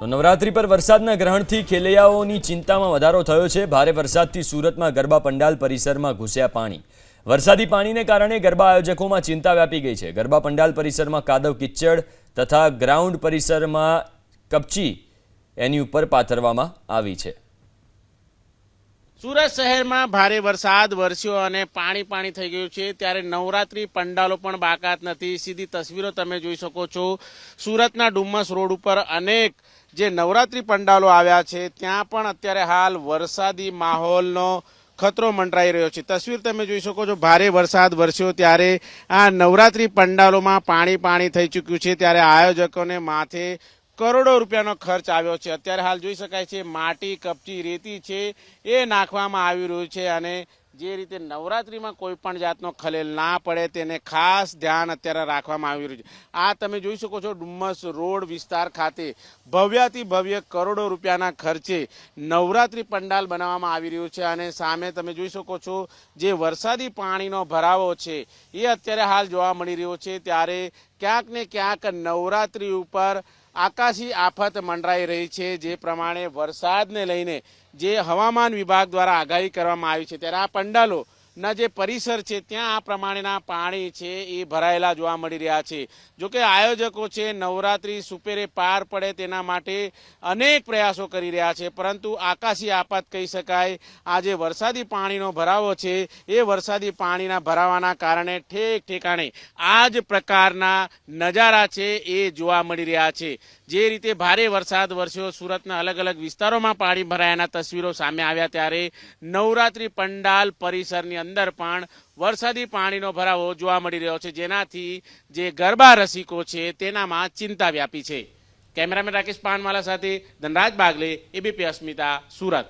તો નવરાત્રી પર વરસાદના ગ્રહણથી ખેલૈયાઓની ચિંતામાં વધારો થયો છે. ભારે વરસાદથી સુરતમાં ગરબા પંડાલ પરિસરમાં ઘૂસ્યા પાણી. વરસાદી પાણીને કારણે ગરબા આયોજકોમાં ચિંતા વ્યાપી ગઈ છે. ગરબા પંડાલ પરિસરમાં કાદવ કિચડ તથા ગ્રાઉન્ડ પરિસરમાં કપચી એની ઉપર પાથરવામાં આવી છે. સુરત શહેરમાં ભારે વરસાદ, વરસ્યો અને પાણી પાણી થઈ ગયું છે. ત્યારે નવરાત્રી પંડાલો પણ બાકાત નથી. સીધી તસવીરો તમે જોઈ શકો છો. સુરતના ડુમ્મસ રોડ ઉપર અનેક જે નવરાત્રી પંડાલો આવ્યા છે, ત્યાં પણ અત્યારે હાલ વરસાદી માહોલનો ખતરો મંડરાઈ રહ્યો છે. તસવીર તમે જોઈ શકો છો. ભારે વરસાદ, વરસ્યો ત્યારે આ નવરાત્રી પંડાલોમાં પાણી પાણી થઈ ચૂક્યું છે. ત્યારે આયોજકોને માથે કરોડો રૂપિયાનો ખર્ચ આવ્યો છે. અત્યારે હાલ જોઈ શકાય છે, માટી, કપચી, રેતી છે, એ નાખવામાં આવી રહ્યું છે અને જે રીતે નવરાત્રિમાં કોઈ પણ જાતનો ખલેલ ના પડે તેને ખાસ ધ્યાન અત્યારે રાખવામાં આવી રહ્યું છે. આ તમે જોઈ શકો છો, ડુમ્મસ રોડ વિસ્તાર ખાતે ભવ્યાથી ભવ્ય કરોડો રૂપિયાના ખર્ચે નવરાત્રિ પંડાલ બનાવવામાં આવી રહ્યું છે અને સામે તમે જોઈ શકો છો, જે વરસાદી પાણીનો ભરાવો છે, એ અત્યારે હાલ જોવા મળી રહ્યો છે. ત્યારે ક્યાંક ને ક્યાંક નવરાત્રિ ઉપર આકાશી આફત મંડરાઈ રહી છે. જે પ્રમાણે વરસાદને લઈને જે હવામાન વિભાગ દ્વારા આગાહી કરવામાં આવી છે. ત્યારે આ પંડાલો ના જે પરિસર છે, ત્યાં આ પ્રમાણેના પાણી છે, એ ભરાયેલા જોવા મળી રહ્યા છે. જોકે આયોજકો છે, નવરાત્રી સુપેરે પાર પડે તેના માટે અનેક પ્રયાસો કરી રહ્યા છે, પરંતુ આકાશી આપાત કહી શકાય, આ જે વરસાદી પાણીનો ભરાવો છે, એ વરસાદી પાણીના ભરાવાના કારણે ઠેક ઠેકાણે આ જ પ્રકારના નજારા છે, એ જોવા મળી રહ્યા છે. જે રીતે ભારે વરસાદ વરસ્યો, સુરતના અલગ અલગ વિસ્તારોમાં પાણી ભરાયાના તસવીરો સામે આવ્યા ત્યારે નવરાત્રી પંડાલ પરિસરની અંદર પણ વરસાદી પાણીનો ભરાવો જોવા મળી રહ્યો છે. જેનાથી જે ગરબા રસિકો છે તેનામાં ચિંતા વ્યાપી છે. કેમેરામેન રાકેશ પાનવાલા સાથે ધનરાજ બાગલે એબીપી અસ્મિતા, સુરત.